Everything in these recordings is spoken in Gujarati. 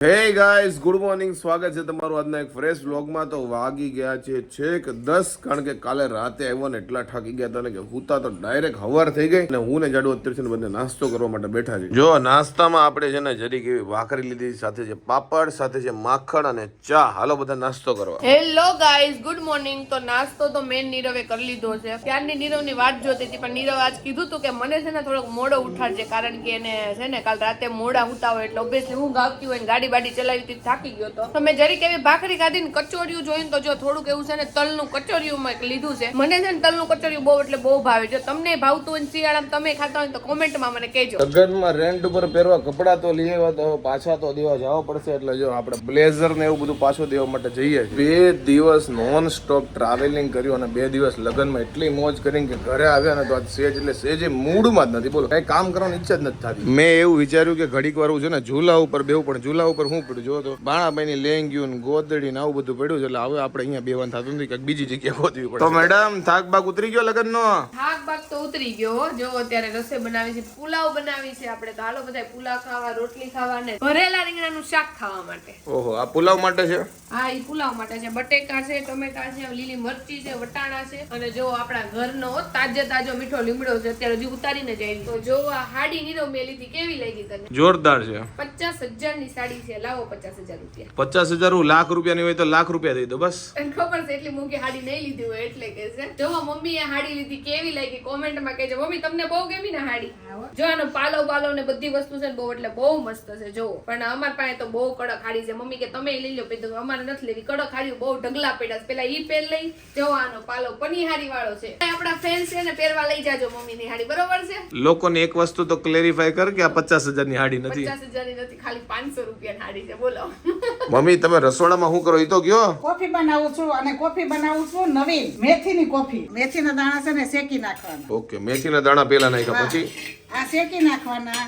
હે ગાઈઝ ગુડ મોર્નિંગ સ્વાગત છે તમારું આજના એક ફ્રેશ વ્લોગમાં તો વાગી ગયા છે છેક દસ કારણ કે કાલે રાતે આવ્યો ને એટલા થાકી ગયા હતા ને કે હુતા તો ડાયરેક્ટ હવાર થઈ ગઈ અને હું ને જાડુ અત્યારે છે ને બંને નાસ્તો કરવા માટે બેઠા છે જો નાસ્તામાં આપણે છે ને જરીક એવી ભાખરી લીધી સાથે છે પાપડ સાથે છે માખણ અને ચા. હાલો બધા નાસ્તો કરવા. હેલો ગાઈઝ ગુડ મોર્નિંગ તો નાસ્તો તો મેન નીરવે કરી લીધો છે. ત્યારની નીરવની વાત જોતી હતી પણ નીરવ આજ કીધું હતું કે મને છે ને થોડોક મોડો ઉઠાડજે કારણ કે એને છે ને કાલ રાતે મોડા ઉતા હોય એટલે ઓબ્વિયસલી હું ગાવતી હોય ને ગાડી બાડી ચલાવી હતી, થાકી ગયો તો. તો મેં જરીક એવી ભાખરી ખાધી ને કચોરિયું જોઈને તો જો થોડુંક એવું છે ને, તલનું કચોરિયું મેં લીધું છે. મને છે ને તલનું કચોરિયું બહુ, એટલે બહુ ભાવે. જો તમને ભાવતું હોય ને શિયાળામાં તમે ખાતા હોય તો કોમેન્ટમાં મને કહેજો. લગ્નમાં રેન્ટ ઉપર પહેરવા કપડાં તો લઈ આવ્યા તો પાછા તો દેવા જવા પડશે, એટલે જો આપણે બ્લેઝર ને એવું બધું પાછું દેવા માટે જઈએ બે દિવસ નોન સ્ટોપ ટ્રાવેલિંગ કર્યું અને બે દિવસ લગ્નમાં એટલી મોજ કરી કે ઘરે આવ્યા ને તો આજ સેજ, એટલે સેજ મૂડમાં જ નથી. બોલો, કઈ કામ કરવાની ઈચ્છા જ નથી થતી. મેં એવું વિચાર્યું કે ઘડીક વાર છે ને ઝૂલા ઉપર બેવું પણ ઝૂલા ઉપર શું પડ્યું? જો તો બાણાભાઈ ની લેંગ્યું ને ગોદડી ને આવું બધું પડ્યું છે. એટલે હવે આપણે અહીંયા બેવાનું થતું નથી. કંઈક બીજી જગ્યાએ ગોતવી પડે તો મેડમ થાક બાક ઉતરી ગયો લગ્ન નો થાક બાક તો ઉતરી ગયો જો અત્યારે રસોઈ બનાવી છે પુલાવ બનાવી છે આપણે તો. હાલો બધા પુલાવ ખાવા રોટલી ખાવા ને ભરેલા રીંગણાનું શાક ખાવા માટે. ઓહો આ પુલાવ માટે છે? હા એ પુલાવ માટે છે. બટેકા છે ટમેટા છે લીલી મરચી છે વટાણા છે. અને જો આપણા ઘરનો તાજે તાજો મીઠો લીમડો છે અત્યારે હજી ઉતારીને જાય તો જો આ હાડી નીરવ મેલી લીધી કેવી લાગી તને? જોરદાર છે. પચાસ હજારની સાડી છે. લાવો પચાસ હજાર રૂપિયા. પચાસ હજાર લાખ રૂપિયાની હોય તો લાખ રૂપિયા દઈ દો બસ. ખબર છે એટલી મોંઘી હાડી નહીં લીધી હોય એટલે કે છે. જો મમ્મી એ હાડી લીધી કેવી લાગી? કોમેન્ટમાં કહેજો. મમ્મી તમને બહુ ગમી ને હાડી? જો આનો પાલો પાલો ને બધી વસ્તુ છે ને બહુ એટલે બહુ મસ્ત છે જો પણ અમાર પાસે તો બહુ કડક હાડી છે. મમ્મી કે તમે લઈ લો. પછી અમારે નથી લેવી. કડક હાડી બહુ ઢગલા પડ્યા પેલા ઈ પેલ લઈ. જો આનો પાલો પનિહારી વાળો છે. આપણા ફેન છે ને પહેરવા લઈ જાજો મમ્મી ની હાડી. બરોબર છે? લોકોને એક વસ્તુ તો ક્લેરિફાય કર કે આ પચાસ હજારની હાડી નથી. પચાસ હજારની નથી ખાલી પાંચસો રૂપિયાની. હાડી છે બોલો. મમ્મી તમે રસોડામાં શું કરો? એ તો કયો. કોફી બનાવું છું અને કોફી બનાવું છું નવી મેથીની કોફી. મેથીના દાણા છે ને શેકી નાખવાના. ઓકે મેથીના દાણા પેલા નાખ્યા પછી? આ શેકી નાખવાના.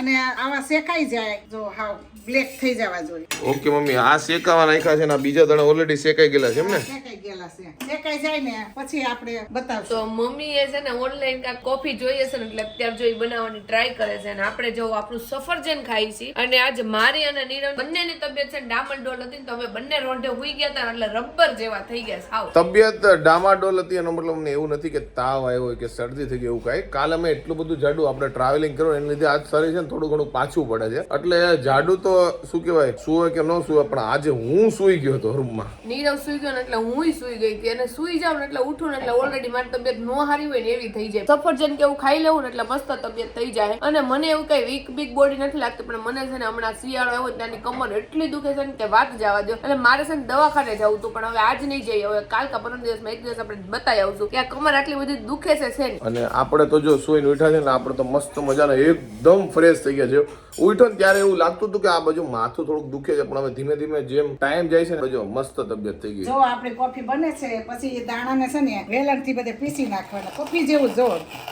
અને આવા શેકાઈ જાય જો હાવ બ્લેક થઈ જવા જોઈએ. ઓકે મમ્મી આ શેકાવા નાખ્યા છે ને બીજા દાણા ઓલરેડી શેકાઈ ગયેલા છે એમ ને? શેકાઈ ગયેલા છે. શેકાઈ જાય ને પછી આપણે બતાવશું. તો મમ્મી એ છે ને ઓનલાઈન કાંઈક કોફી જોઈએ છે ને એટલે અત્યારે જોઈ બનાવવાની ટ્રાય કરે છે અને આપણે જો આપણું સફરજન ખાઈ છીએ અને આજ મારી અને નીરવ બંનેની તબિયત છે ને ડોલ હતી ને તો અમે બંને રોંઢે હુઈ ગયા હતા એટલે રબર જેવા થઈ ગયા સાવ તબિયત ડામાડોલ હતી એનો મતલબ અમને એવું નથી કે તાવ આવ્યો હોય કે શરદી થઈ ગઈ એવું કાંઈ. કાલ અમે એટલું બધું જાડું આપણે ટ્રાવેલિંગ કર્યું એને લીધે આજ શરીર છે ને થોડું ઘણું પાછું પડે છે. એટલે જાડુ તો શું કહેવાય સુવે કે ન સુવે પણ આજે હું સુઈ ગયો હતો રૂમમાં. નીરવ સુઈ ગયો ને એટલે હું સુઈ ગઈ હતી. અને સુઈ જાવ ને એટલે ઉઠું ને એટલે ઓલરેડી મારી તબિયત નો હારી હોય ને એવી થઈ જાય. સફરજન કે એવું ખાઈ લેવું ને એટલે મસ્ત તબિયત થઈ જાય. અને મને એવું કઈ વીક બીક બોડી નથી લાગતી પણ મને છે ને હમણાં શિયાળો આવ્યો ત્યાંની કમર એટલી દુખે છે ને કે વાત જવા દો એટલે મારે છે ને દવાખાને જવું હતું પણ હવે આજ નહીં જઈએ હવે કાલ કા પરમ દિવસમાં એક દિવસ આપણે બતાવી આવશું કે આ કમર આટલી બધી દુખે છે અને આપણે તો જો સુઈને ઉઠ્યા છે ને આપણે તો મસ્ત મજાના એકદમ ફ્રેશ થઈ ગયા છે. ઉઠ્યો ને ત્યારે એવું લાગતું હતું કે આ બાજુ માથું થોડુંક દુખે છે પણ હવે ધીમે ધીમે જેમ ટાઈમ જાય છે ને જો મસ્ત તબિયત થઈ ગઈ જો આપણી કોફી બને છે પછી એ દાણાને છે ને વેલણથી બધે પીસી નાખવાના. કોફી જેવું જો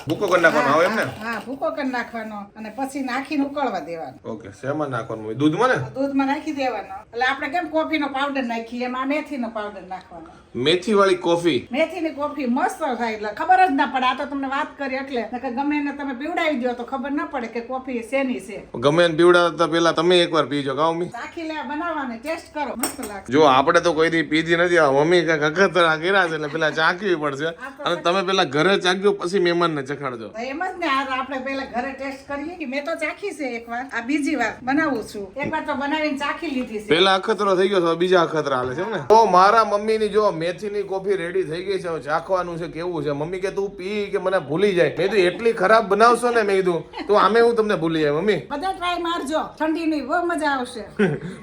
ભૂકો કરી નાખવાનો આવે એમ ને? હા ભૂકો કરી નાખવાનો અને પછી નાખીને ઉકળવા દેવાનો. ઓકે શેમાં નાખવાનું? દૂધમાં ને? દૂધમાં નાખી દેવાનો. એટલે આપણે કેમ કોફીનો પાવડર નાખીએ? એમાં મેથીનો પાવડર નાખવાનો. મેથી વાળી કોફી? મેથીની કોફી મસ્ત થાય એટલે ખબર જ ના પડે. આ તો તમને વાત કરી એટલે. નકર ગમે એને તમે પીવડાવી દો તો ખબર ના પડે કે કોફી શેની છે? ગમે એને પીવડાવતા પેલા તમે એકવાર પીજો ગાવ મી ચાખી લે બનાવવાને ટેસ્ટ કરો. મસ્ત લાગે જો આપણે તો કોઈ દી પીધી નથી આ મમ્મી કંઈક અખતરા કર્યા છે એટલે પેલા ચાખવી પડશે. અને તમે પેલા ઘરે ચાખજો પછી મહેમાનને ચખાડજો એમ જ ને આ આપણે પેલા ઘરે ટેસ્ટ કરીએ કે મેં તો ચાખી છે એકવાર. આ બીજી વાર બનાવું છું. એકવાર તો બનાવીને ચાખી લીધી છે. પેલા અખતરો થઈ ગયો તો બીજા અખતરા હાલે છે ને? તો મારા મમ્મીની જો મેથીની કોફી રેડી થઈ ગઈ છે ચાખવાનું છે કેવું છે? મમ્મી કે તું પી કે મને ભૂલી જાય. મેં તો એટલી ખરાબ બનાવશો ને મેં કીધું. તો આમે હું તમને ભૂલી જાય મમ્મી? બધા ટ્રાય મારજો. ઠંડીની બહુ મજા આવશે.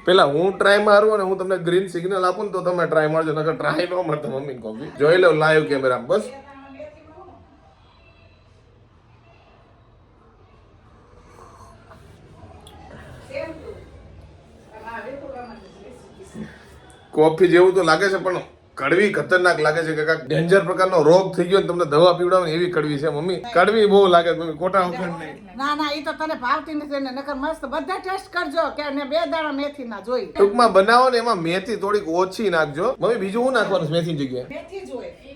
પેલા હું ટ્રાય મારું અને હું તમને ગ્રીન સિગ્નલ આપું ને તો તમે ટ્રાય મારજો નકર ટ્રાય ન મળતો મમ્મી કોફી જોઈ લો લાઈવ કેમેરા બસ. કોફી જેવું તો લાગે છે પણ કડવી ખતરનાક લાગે છે કે કાંઈક ડેન્જર પ્રકારનો રોગ થઈ ગયો ને તમને દવા પીવડાવે એવી કડવી છે મમ્મી. કડવી બહુ લાગે મમ્મી ખોટા વખત નહીં. ના ના એ તો તને ભાવતી નથી ને નકર મસ્ત બધા ટેસ્ટ કરજો કે ને બે દાણા મેથી ના જોઈ. ટૂંકમાં બનાવો ને એમાં મેથી થોડીક ઓછી નાખજો. મમ્મી બીજું શું નાખવાનું મેથી જગ્યાએ? મેથી જોઈ બીજું કોફી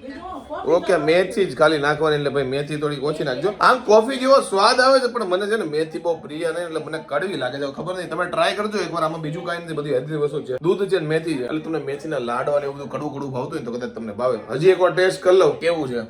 ઓકે મેથી જ ખાલી નાખવાની, એટલે ભાઈ મેથી થોડીક ઓછી નાખજો. આમ કોફી જેવો સ્વાદ આવે છે, પણ મને છે ને મેથી બહુ પ્રિય નહીં એટલે મને કડવી લાગે છે. ખબર નહીં, તમે ટ્રાય કરજો એકવાર, આમાં બીજું કાંઈ નથી, બધી હેલ્ધી વસ્તુ છે. દૂધ છે ને મેથી છે. એટલે તમને મેથીના લાડવા ને એવું બધું કડવું કડવું ભાવતું હોય તો કદાચ તમને ભાવે. હજી એકવાર ટેસ્ટ કરી લઉં, કેવું છે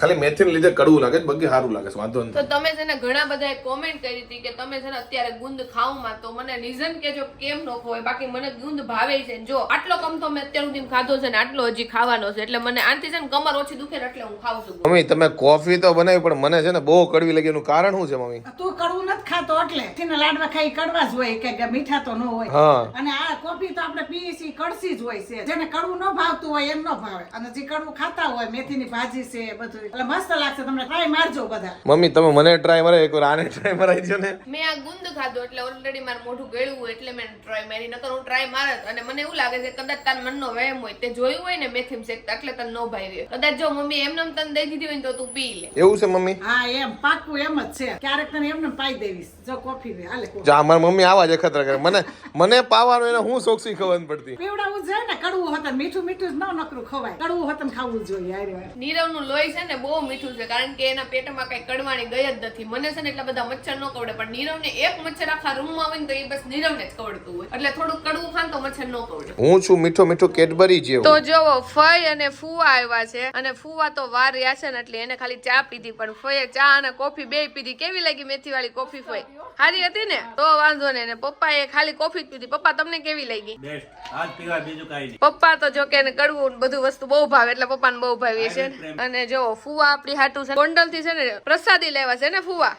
ખાલી મેથીને લીધે કડવું લાગે છે બાકી સારું લાગે છે વાંધો તો તમે છે ને ઘણા બધાએ કોમેન્ટ કરી હતી કે તમે છે ને અત્યારે ગુંદ ખાવમાં તો મને રીઝન કેજો કેમ ન ખવાય. બાકી મને ગુંદ ભાવે છે જો આટલો કમ તો મેં અત્યાર સુધી ખાધો છે ને આટલો હજી ખાવાનો છે. એટલે મને આનથી છે ને કમર ઓછી દુખે એટલે હું ખાઉં છું. મમ્મી તમે કોફી તો બનાવી પણ મને છે ને બહુ કડવી લાગી. એનું કારણ શું છે મમ્મી? તું કડવું નથી ખાતો એટલે. તેના લાડવા ખાઈ કડવા જ હોય કે કે મીઠા તો ન હોય. અને આ કોફી તો આપણે પીએ છીએ કડસી જ હોય છે. જેને કડવું ન ભાવતું હોય એમ ન ભાવે. અને જે કડવું ખાતા હોય મેથીની ભાજી છે બધું. એટલે મસ્ત લાગશે તમને. ટ્રાય મારજો બધા. મમ્મી તમે મને ટ્રાય મારે એકવાર આને ટ્રાય મરાઈ દો ને. મેં આ ગુંદ ખાધો એટલે ઓલરેડી મારું મોઢું ગળ્યું એટલે મેં ટ્રાય મારી. નકર હું ટ્રાય મારે અને મને એવું લાગે છે કદાચ તાર મનનો વહેમ હોય તે જોયું હોય ને મેથીમ શેકતા એટલે તને નો ભાઈ કદાચ જો મમ્મી એમને તને દઈ દીધી હોય ને તો તું પી લે. એવું છે મમ્મી? હા એમ. પાકું એમ જ છે. ક્યારેક તને એમને પાઈ દેવીશ. જો કોફી ને હાલે. જા મારી મમ્મી આવા જ અખતરા કરે. મને મને પાવાનો એને હું શોખથી ખબર પડતી. પીવડાવું છે ને. કડવું હતું મીઠું મીઠું જ ન નકરું ખવાય. કડવું હતું ખાવું જોઈએ. નીરવ હારે. નીરવનું લોહી છે ને બહુ મીઠું છે. કારણ કે એના પેટમાં કઈ કડવાણી ગઈ જ નથી. મને છે ને એટલા બધા મચ્છર ન કવડે પણ નીરવને એક મચ્છર આખા રૂમમાં આવે ને તો એ બસ નીરવને જ કવડતું હોય. એટલે થોડું કડવું ખાન તો મચ્છર ન કવડે. હું છું મીઠો મીઠો કેડબરી જેવો. તો જોવો ફઈ અને ફુવા આવ્યા છે. અને ફુવા તો વાર રહ્યા છે ને એટલે એને ખાલી ચા પીધી. પણ ફઈએ ચા અને કોફી બે પીધી. કેવી લાગી મેથી વાળી કોફી ફઈ? સારી હતી ને? તો વાંધો નહીં. પપ્પા પપ્પાએ ખાલી કોફી જ પીધી. પપ્પા તમને કેવી લાગી? બેસ્ટ. આજ પીવા બીજું કાંઈ નહીં. પપ્પા તો જો કે એને કડવું બધું વસ્તુ બહુ ભાવે. એટલે પપ્પાને બહુ ભાવે છે. અને જો ફુવા આપણી હાટું છે. ગોંડલથી છે ને પ્રસાદી લેવા છે ને ફુવા?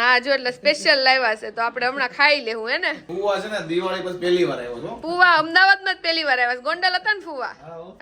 હા જો એટલે સ્પેશિયલ લાવ્યા છે. તો આપણે હમણાં ખાઈ લેવું હે ને? ફુવા છે ને દિવાળી પછી પહેલી વાર આવ્યો છો. ફુવા અમદાવાદમાં જ પહેલી વાર આવ્યા ગોંડલ હતા ને ફુવા?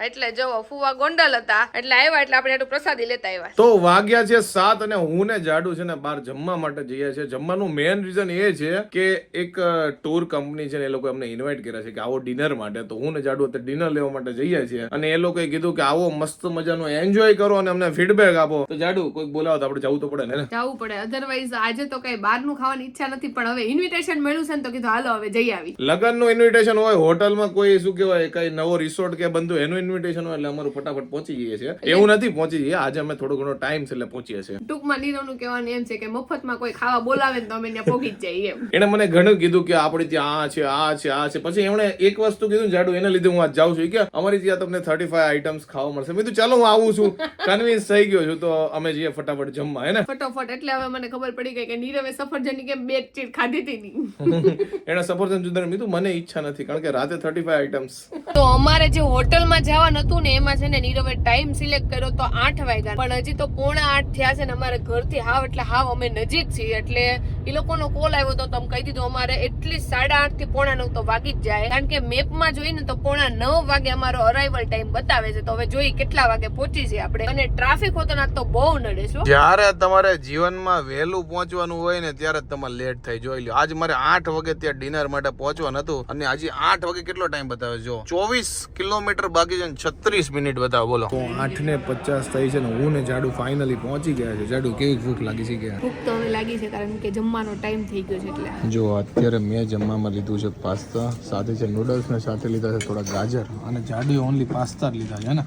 એટલે જો ફુવા ગોંડલ હતા. એટલે આવ્યા એટલે આપણે હાટું પ્રસાદી લેતા આવ્યા તો વાગ્યા છે સાત અને હું ને જાડુ છે ને બહાર જમવા માટે જઈએ છીએ. જમવાનું મેઇન રીઝન એ છે કે એક ટૂર કંપની છે ને એ લોકો અમને ઇન્વાઇટ કર્યા છે કે આવો ડિનર માટે. તો હું ને જાડુ અત્યારે ડિનર લેવા માટે જઈએ છીએ. અને એ લોકોએ કીધું કે આવો મસ્ત મજાનો એન્જોય કરો અને અમને ફીડબેક આપો. તો જાડુ કોઈક બોલાવો તો આપણે જવું તો પડે ને જવું પડે. અધરવાઇઝ આજે તો કઈ બહારનું ખાવાની ઈચ્છા નથી પણ હવે ઇન્વિટેશન મળ્યું છે ને તો કીધું હાલો હવે જઈ આવી. લગ્નનું ઇન્વિટેશન હોય હોટલમાં કોઈ શું કહેવાય કઈ નવો રિસોર્ટ કે બંધુ એનું ઇન્વિટેશન હોય એટલે અમારું ફટાફટ પહોંચી જઈએ છીએ. એવું નથી પહોંચી જઈએ આજે અમે થોડો ઘણો ટાઈમ છે એટલે પહોંચીએ છીએ. ટૂંકમાં નીરવનું કહેવાનું એમ છે કે મફતમાં કોઈ ખાવા બોલાવે ને તો અમે ત્યાં પહોંચી જઈએ એમ. એણે મને ઘણું કીધું કે આપણે ત્યાં આ છે આ છે આ છે. પછી એમણે એક વસ્તુ કીધું જાડુ એના લીધે હું આજ જાઉં છું. કે અમારી ત્યાં તમને થર્ટી ફાઈવ આઈટમ્સ ખાવા મળશે. મેં કીધું ચાલો હું આવું છું. કન્વિન્સ થઈ ગયો છું તો અમે જઈએ ફટાફટ જમવા હે ને? ફટાફટ એટલે હવે મને ખબર પડી ગઈ કે નીરવે સફરજનની કેમ બે ચીડ ખાધી હતી ની. એને સફરજન જુદા કીધું મને ઈચ્છા નથી કારણ કે રાતે થર્ટી આઇટમ્સ તો અમારે જે હોટલમાં જવાનું હતું ને એમાં છે ને નીરવે ટાઈમ સિલેક્ટ કર્યો તો આઠ વાગ્યા. પણ હજી તો પોણા આઠ થયા છે ને અમારે ઘરથી હાવ એટલે હાવ અમે નજીક છીએ એટલે એ લોકોનો કોલ આવ્યો તો તમે કહી દીધું અમારે એટલી સાડા આઠથી પોણા નવ તો વાગી જ જાય. કારણ કે મેપમાં જોઈને તો પોણા નવ વાગે અમારો અરાઈવલ ટાઈમ બતાવે છે તો હવે જોઈ કેટલા વાગે પહોંચી જઈએ આપણે. અને ટ્રાફિક હોતો ના તો બહુ નડે છે જ્યારે તમારે જીવનમાં વહેલું પહોંચવાનું હોય ને ત્યારે તમારે લેટ થઈ જોઈ લો આજ મારે આઠ વાગે ત્યાં ડિનર માટે પહોંચવાનું હતું અને આજે આઠ વાગે કેટલો ટાઈમ બતાવે જો ચોવીસ કિલોમીટર બાકી છે ને છત્રીસ મિનિટ બતાવો બોલો. તો આઠ ને પચાસ થઈ છે ને હું ને જાડુ ફાઇનલી પહોંચી ગયા છે. જાડુ કેવી ભૂખ લાગી છે કે ભૂખ તો હવે લાગી છે કારણ કે જમવાનો ટાઈમ થઈ ગયો છે એટલે. જો અત્યારે મેં જમવામાં લીધું છે પાસ્તા સાથે છે નૂડલ્સ ને સાથે લીધા છે થોડા ગાજર અને જાડી ઓનલી પાસ્તા જ લીધા છે ને?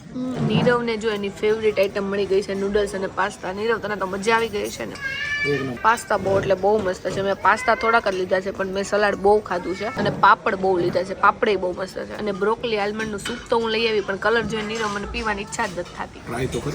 નીરવ ને જો એની ફેવરિટ આઈટમ મળી ગઈ છે નૂડલ્સ અને પાસ્તા. નીરવ તને તો મજા આવી ગઈ છે ને? પાસ્તા બહુ એટલે બહુ મસ્ત છે. મેં પાસ્તા થોડાક જ લીધા છે પણ મેં સલાડ બહુ ખાધું છે અને પાપડ બહુ લીધા છે. પાપડે બહુ મસ્ત છે. અને બ્રોકલી આલમંડનું સૂપ તો હું લઈ આવી પણ કલર જોઈને નીરવ મને પીવાની ઈચ્છા જ નથી થતી. ટ્રાય એ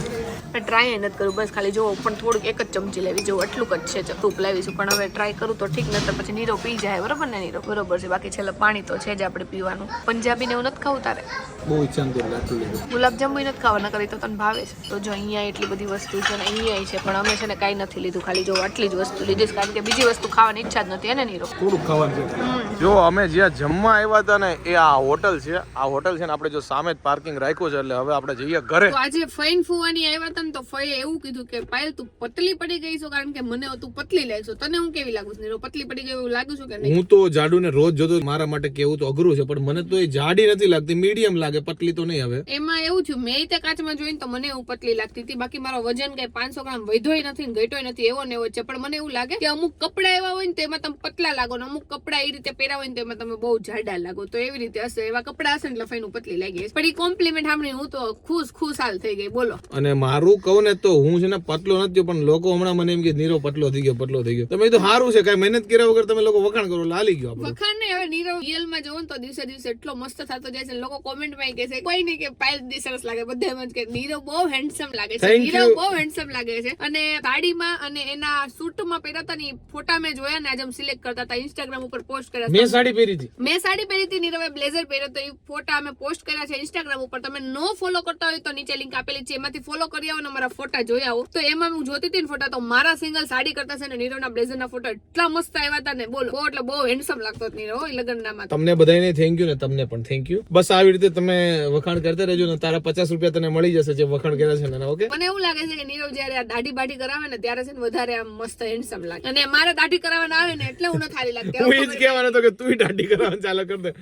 મેં ટ્રાય નથી કર્યું બસ ખાલી જોવો પણ થોડુંક એક જ ચમચી લેવી જોવું એટલું જ છે સૂપ લાવીશું. પણ હવે ટ્રાય કરું તો ઠીક નતર પછી નીરવ પી જાય બરોબર ને નીરવ? બરોબર છે. બાકી છેલ્લે પાણી તો છે જ આપણે પીવાનું. પંજાબી ને એવું નથી ખાવું તારે? બહુ ઈચ્છા નથી આટલું લીધું ગુલાબજાંબુ નથી ખાવાના કરી તો તને ભાવે છે. તો જો અહીંયા એટલી બધી વસ્તુ છે ને અહીંયા છે પણ અમે છે ને કાંઈ નથી લીધું ખાલી જો આટલી જ વસ્તુ લીધી છે કારણ કે બીજી વસ્તુ ખાવાની ઈચ્છા જ નથી એને નીરો થોડું ખાવાનું છે. જો અમે જ્યાં જમવા આવ્યા હતા ને એ આ હોટલ છે. આ હોટલ છે ને આપણે જો સામે જ પાર્કિંગ રાખ્યું છે એટલે હવે આપણે જઈએ ઘરે. આજે ફઈન ફુવાની આવ્યા હતા ને તો ફઈએ એવું કીધું કે પાયલ તું પતલી પડી ગઈ છો કારણ કે મને તું પતલી લાગશો તને હું કેવી લાગુ છું પતલી પડી ગઈ એવું લાગુ છું કે નહીં? હું તો જાડુને રોજ જોતો મારા માટે કેવું તો અઘરું છે પણ મને તો એ જાડી નથી લાગતી મીડિયમ લાગે પતલી તો નહીં હવે એમાં એવું થયું મેં તે કાચમાં જોઈને તો મને એવું પતલી લાગતી હતી. બાકી મારો વજન કઈ પાંચસો ગ્રામ વધ્યોય નથી ને ઘટ્યોય નથી એવો ને એવો છે. પણ મને એવું લાગે કે અમુક કપડા એવા હોય ને તો એમાં તમે પતલા લાગો ને અમુક કપડા એ રીતે પહેરા હોય ને તો એમાં તમે બહુ જાડા લાગો. તો એવી રીતે હશે. એવા કપડા હશે ને એટલે ફાઈનું પતલી લાગી પણ એ કોમ્પ્લિમેન્ટ સાંભળી હું તો ખુશ ખુશાલ થઈ ગઈ. બોલો. અને મારું કહું ને તો હું છે ને પતલો નથી પણ લોકો હમણાં મને એમ કે નીરો પતલો થઈ ગયો પતલો થઈ ગયો. તમે તો સારું છે કઈ મહેનત કર્યા વગર તમે લોકો વખાણ કરો લાલી ગયો વખાણ ને હવે નીરવ રિયલમાં જોવો તો દિવસે દિવસે એટલો મસ્ત થતો જાય છે લોકો કોમેન્ટ માં કે છે કોઈ નહીં કે પાયલ દી સરસ લાગે બધા એમ જ કે નીરવ બહુ હેન્ડસમ લાગે છે હીરો નીરવ બહુ હેન્ડસમ લાગે છે. અને સાડીમાં અને એના સૂટમાં પહેર્યા હતા ને ફોટા મેં જોયા ને આજે સિલેક્ટ કરતા હતા ઇન્સ્ટાગ્રામ ઉપર પોસ્ટ કર્યા મેં સાડી પહેરી હતી. મેં સાડી પહેરી હતી નીરવે બ્લેઝર પહેર્યો તો એ ફોટા અમે પોસ્ટ કર્યા છે ઇન્સ્ટાગ્રામ ઉપર. તમે નો ફોલો કરતા હોય તો નીચે લિંક આપેલી છે એમાંથી ફોલો કરી આવો ને અમારા ફોટા જોઈ આવો. તો એમાં હું જોતી હતી ને ફોટા તો મારા સિંગલ સાડી કરતા છે ને નીરવના બ્લેઝરના ફોટા એટલા મસ્ત આવ્યા હતા ને બોલો. એટલે બહુ હેન્ડસમ લાગતો હતો નીરવ હોય લગ્નનામાં. તમને બધાને થેન્ક યુ ને તમને પણ થેન્ક યુ બસ આવી રીતે તમે વખાણ કરતા રહેજો ને તારા પચાસ રૂપિયા તને મળી જશે જે વખાણ કર્યા છે ને ઓકે? મને એવું લાગે છે કે નીરવ જયારે આ દાઢી બાઢી કરાવે ને ત્યારે છે ને વધારે આમ મસ્ત હેન્ડસમ લાગે. અને મારે દાઢી કરાવવાના આવે ને એટલે હું ન થારી લાગતી. હું એ જ કહેવાનો હતો કે તું દાઢી કરાવવાનું ચાલુ કર દે.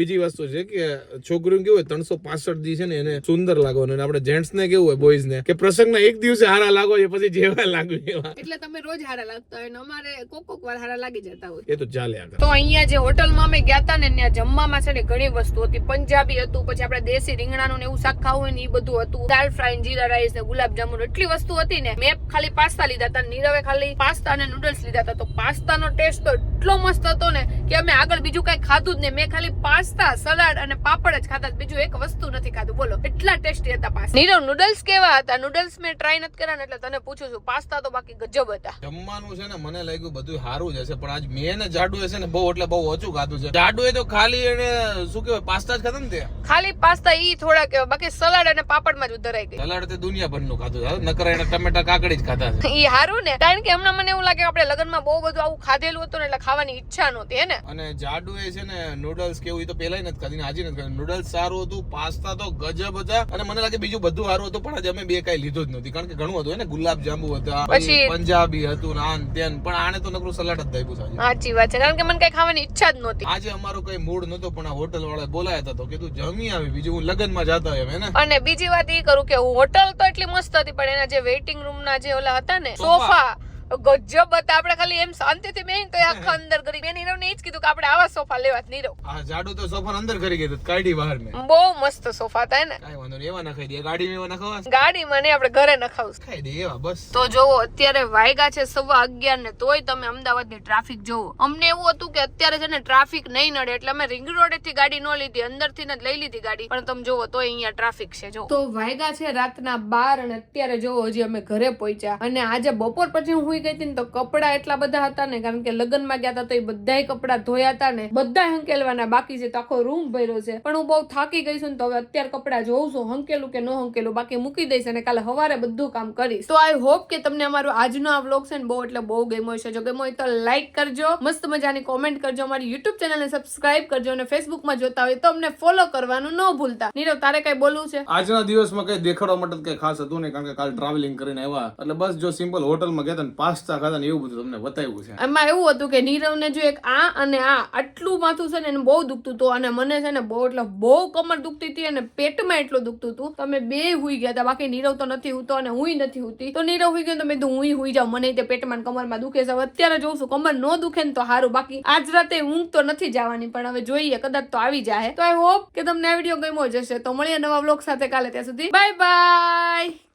બીજી વસ્તુ છે કે છોકરીઓ કેવું હોય ત્રણસો પાસઠ દી છે ને એને સુંદર લાગવાનું અને આપણે જેન્ટ્સ ને કેવું હોય બોયઝ ને કે પ્રસંગના એક દિવસે હારા લાગો છે પછી જેવા લાગુ એવા. એટલે તમે રોજ હારા લાગતા હોય ને અમારે કોક કોક વાર હારા લાગી જતા હોય. એ તો ચાલે તો અહીંયા જે હોટલમાં અમે ગયા હતા ને ત્યાં જમવામાં છે ને ઘણી વસ્તુ હતી. પંજાબી હતું પછી આપણે દેશી રીંગણાનું ને એવું શાક ખાવું હોય ને એ બધું હતું. દાલ ફ્રાય જીરા રાઈસ ને ગુલાબ જામુન એટલી વસ્તુ હતી ને મેં ખાલી પાસ્તા લીધા હતા નીરવે ખાલી પાસ્તા અને નૂડલ્સ લીધા હતા. તો પાસ્તાનો ટેસ્ટ તો એટલો મસ્ત હતો ને કે અમે આગળ બીજું કઈ ખાધું જ નહીં. મેં ખાલી પાસ્તા સલાડ અને પાપડ જ ખાધા બીજું એક વસ્તુ નથી ખાધું. બોલો એટલા ટેસ્ટી હતા પાસ્તા. નીરવ નૂડલ્સ કેવા હતા? નૂડલ્સ મેં ટ્રાય નથી કર્યા એટલે તને પૂછું છું પાસ્તા તો બાકી ગજબ હતા. જમવાનું છે ને મને લાગ્યું બધું સારું જ હશે પણ આજ મેં ને જાડુ છે ને બહુ એટલે બહુ ઓછું ખાધું છે. જાડુ એ તો ખાલી એને શું કહેવાય પાસ્તા જ ખાધું ને તે? ખાલી પાસ્તા ઈ થોડા કેવા બાકી સલાડ અને પાપડમાં જ ઉધરાઈ ગઈ. સલાડ તે દુનિયાભરનું ખાધું છે. નકર એને ટમેટા કાકડી જ ખાધા ઈ હારું ને કારણ કે હમણાં મને એવું લાગે આપણે લગ્નમાં બહુ બધું આવું ખાધેલું હતું ને એટલે ખાવાની ઈચ્છા નહોતી હે ને? અને જાડુ એ છે ને નૂડલ્સ કેવું તો પેલા નથી ખાધી આજે નથી ખાધી. નૂડલ્સ સારું હતું પાસ્તા તો ગજબ હતા. અને મને લાગે બીજું બધું સારું હતું પણ આજે અમે બે કઈ લીધું જ નથી કારણ કે ઘણું હતું ને? ગુલાબ જાંબુ હતા પછી- પંજાબી હતું આન તેન. પણ આને તો નકરું સલાડ જ દાખ્યું છે સાચી વાત છે કારણ કે મને કઈ ખાવાની ઈચ્છા જ નહોતી. આજે અમારો કઈ મૂડ નતો પણ આ હોટલ વાળા બોલાયા હતા તો કીધું જમી આવી. બીજું હું લગનમાં જતા એમ હે ને? અને બીજી વાત એ કરું કે હોટલ તો એટલી મસ્ત હતી પણ એના જે વેઇટિંગ રૂમ ના જે ઓલા હતા ને સોફા. ગજબ હતા. આપણે ખાલી એમ શાંતિથી બેહીને તો આખા અંદર કરી મેં નીરવ ને જ કીધું કે આપણે આવા સોફા લેવા જ નીરવ. આ જાડો તો સોફા અંદર કરી ગયો કાઢી બહાર મેં બહુ મસ્ત સોફા હતા ને કાઈ વાંધો નહીં એવા નખાઈ ખાઈ દે. ગાડીમાં એવા નખાવા ગાડી માં ને આપણે ઘરે નખાવું ખાઈ દે એવા બસ. તો જોવો અત્યારે વાયગા છે સવા અગિયાર ને તોય તમે અમદાવાદની ટ્રાફિક જોવો. અમને એવું હતું કે અત્યારે છે ને ટ્રાફિક નહીં નડે એટલે અમે રિંગ રોડથી ગાડી ન લીધી અંદરથી જ લઈ લીધી ગાડી. પણ તમે જોવો તોય અહીંયા ટ્રાફિક છે જો તો વાયગા છે રાતના બાર અને અત્યારે જોવો હજી અમે ઘરે પહોંચ્યા. અને આજે બપોર પછી હું હુઈ ગઈ હતી ને તો કપડા એટલા બધા હતા ને, કારણ કે લગ્નમાં ગયા હતા તો એ બધા કપડા ધોયા હતા ને બધા હંકેલવાના, બાકી છે તો આખો રૂમ ભર્યો છે. પણ હું બહુ થાકી ગઈ છું ને તો હવે અત્યારે કપડા જોઉં છું, હંકેલું કે ન હંકેલું, બાકી મૂકી દઈશ અને કાલે સવારે બધું કામ કરીશ. તો આઈ હોપ કે તમને અમારો આજનો આ વ્લોગ છે ને બહુ એટલે બહુ ગમ્યો છે જો ગમ્યો હોય તો લાઈક કરજો, મસ્ત મજાની કોમેન્ટ કરજો, અમારી યુટ્યુબ ચેનલને સબસ્ક્રાઇબ કરજો અને ફેસબુકમાં જોતા હોય તો અમને ફોલો કરવાનું ન ભૂલતા. નીરવ, તારે કઈ બોલવું છે? આજના દિવસમાં કઈ દેખાડવા માટે કઈ ખાસ હતું નહીં, કારણ કે કાલ ટ્રાવેલિંગ કરીને આવ્યા. એટલે બસ જો સિમ્પલ હોટલમાં ગયા હતા ને પાસ્તા એવું બધું તમને બતાવ્યું છે. એમાં એવું હતું કે નીરવને જો એક આ અને આ આટલું માથું છે ને એને બહુ દુખતું હતું અને મને છે ને બહુ એટલે બહુ કમર દુખતી હતી અને પેટમાં એટલું દુખતું હતું. તમે બે હુઈ ગયા હતા, બાકી નીરવ તો નથી હોતો અને હું નથી હુતી. તો નીરવ હુઈ ગયો તો મેં હુંય હુઈ જાઉં, મને તે પેટમાં કમરમાં દુખે છે. અત્યારે જોઉં છું, કમર ન દુખે ને તો સારું બાકી આજ રાતે ઊંઘ તો નથી જવાની, પણ હવે જોઈએ, કદાચ તો આવી જાય તો આઈ હોપ કે તમને આ વીડિયો ગમ્યો જશે તો મળીએ નવા બ્લોગ સાથે કાલે ત્યાં સુધી. Bye bye